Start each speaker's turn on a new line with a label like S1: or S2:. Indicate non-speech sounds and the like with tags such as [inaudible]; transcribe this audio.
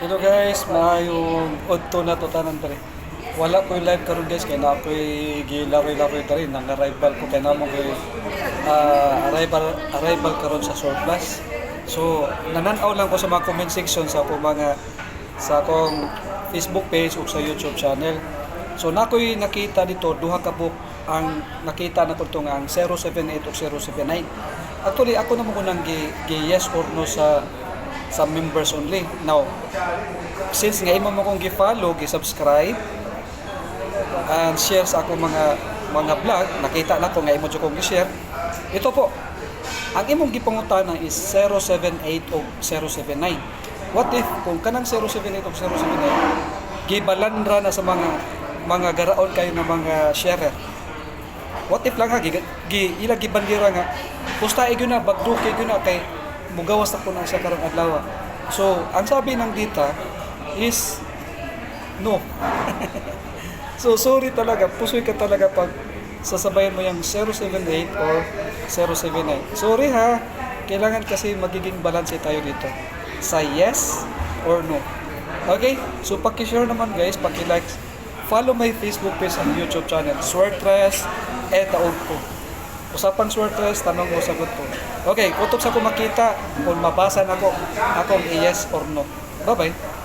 S1: Hello guys, maayong udto na to tanan dere. Wala ko yung live karon guys kay na ako'y gilaroy-laroy dere nang arrival ko kay namo ko'y ah, arrival arrival karon sa surplus. So, nananaw lang ko sa mga comment section sa akong mga sa akong Facebook page o sa YouTube channel. So, nako'y nakita dito duha ka book ang nakita na ko ito nga ang 078 o 079. Actually, ako naman ko nang gi, gi yes or no sa sa members only. Now, since nga imo mo kong gi-follow, gi-subscribe, and share sa ako mga mga vlog, nakita na ko nga imo jud kong gi-share. Ito po, ang imong gipangutana is 078 o 079. What if kung kanang 078 o 079 gibalandra na sa mga mga garaon kayo ng mga sharer. What if lang ha, gi, gi, ila gibandira nga, pusta igyo na, bagdo kay na kay mugawas na po na siya karong adlaw. So, ang sabi ng dita is no. [laughs] so, sorry talaga, pusoy ka talaga pag sasabayan mo yung 078 or 079. Sorry ha, kailangan kasi magiging balance tayo dito. Sa yes or no. Okay? So, paki-share naman guys, paki-like, follow my Facebook page and YouTube channel, Swertres Etaog ko. Usapang Swertres, tanong mo, sagot ko. Okay, kutob sa ko makita kung mabasa na ko akong yes or no. Bye-bye.